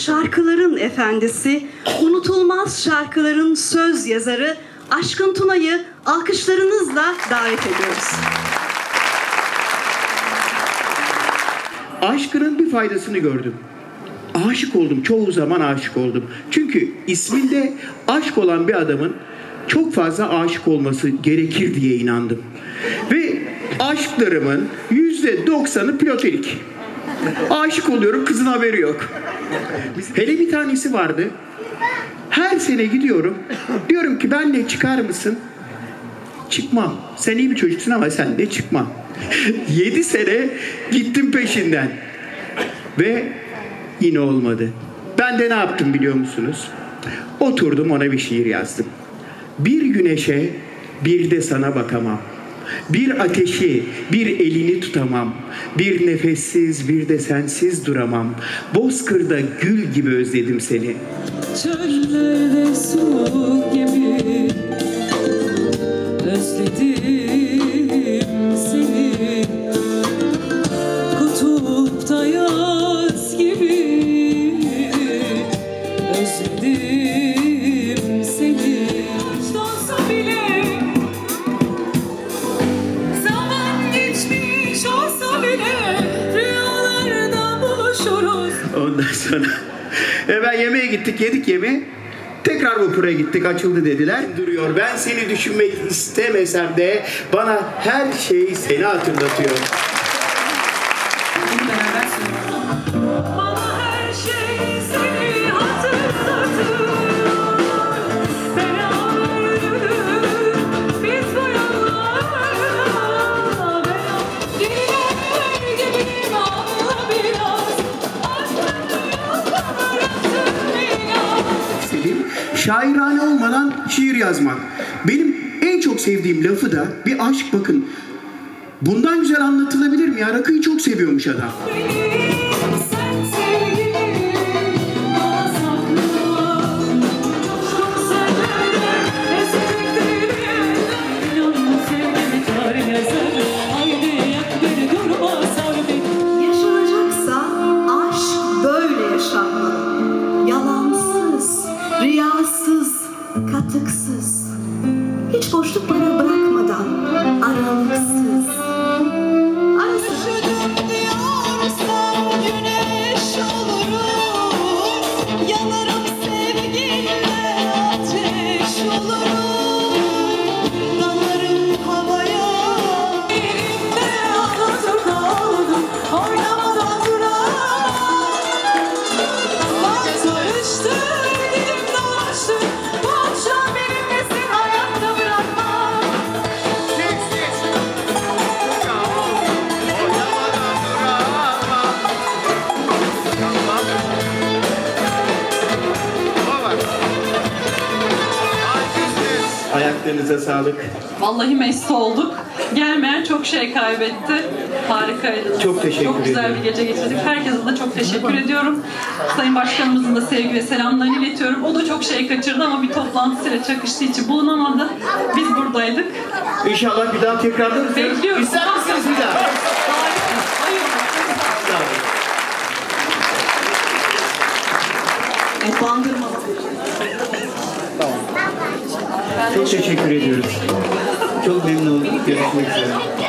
şarkıların efendisi, unutulmaz şarkıların söz yazarı Aşkın Tuna'yı alkışlarınızla davet ediyoruz. Aşkının bir faydasını gördüm. Aşık oldum. Çoğu zaman aşık oldum. Çünkü isminde aşk olan bir adamın çok fazla aşık olması gerekir diye inandım. Ve aşklarımın yüzde doksanı platonik. Aşık oluyorum kızın haberi yok. Hele bir tanesi vardı. Her sene gidiyorum. Diyorum ki benle çıkar mısın? Çıkmam. Sen iyi bir çocuksun ama sen de çıkmam. Yedi sene gittim peşinden. Ve yine olmadı. Ben de ne yaptım biliyor musunuz? Oturdum ona bir şiir yazdım. Bir güneşe bir de sana bakamam. Bir ateşi, bir elini tutamam. Bir nefessiz, bir de sensiz duramam. Bozkırda gül gibi özledim seni. Çöllerde soğuk gibi Özledim Ondan sonra e ben yemeğe gittik, yedik yemeği. Tekrar vapura gittik, açıldı dediler. Duruyor. Ben seni düşünmek istemesem de bana her şey seni hatırlatıyor. Şairane olmadan şiir yazmak. Benim en çok sevdiğim lafı da bir aşk bakın. Bundan güzel anlatılabilir mi ya? Rakıyı çok seviyormuş adam. Hiç boşluk bana Ayaklarınıza sağlık. Vallahi mest olduk. Gelmeyen çok şey kaybetti. Harikaydı. Çok teşekkür Çok güzel ederim. bir gece geçirdik. Herkese de çok teşekkür ediyorum. Sayın Başkanımızın da sevgi ve selamlarını iletiyorum. O da çok şey kaçırdı ama bir toplantısıyla çakıştığı için bulunamadı. Biz buradaydık. İnşallah bir daha tekrarlarız. Bekliyoruz. İster misiniz bir daha? Harika. Hayır. Sağ olun. Çok teşekkür ediyoruz. Çok memnun olduk. Görüşmek üzere.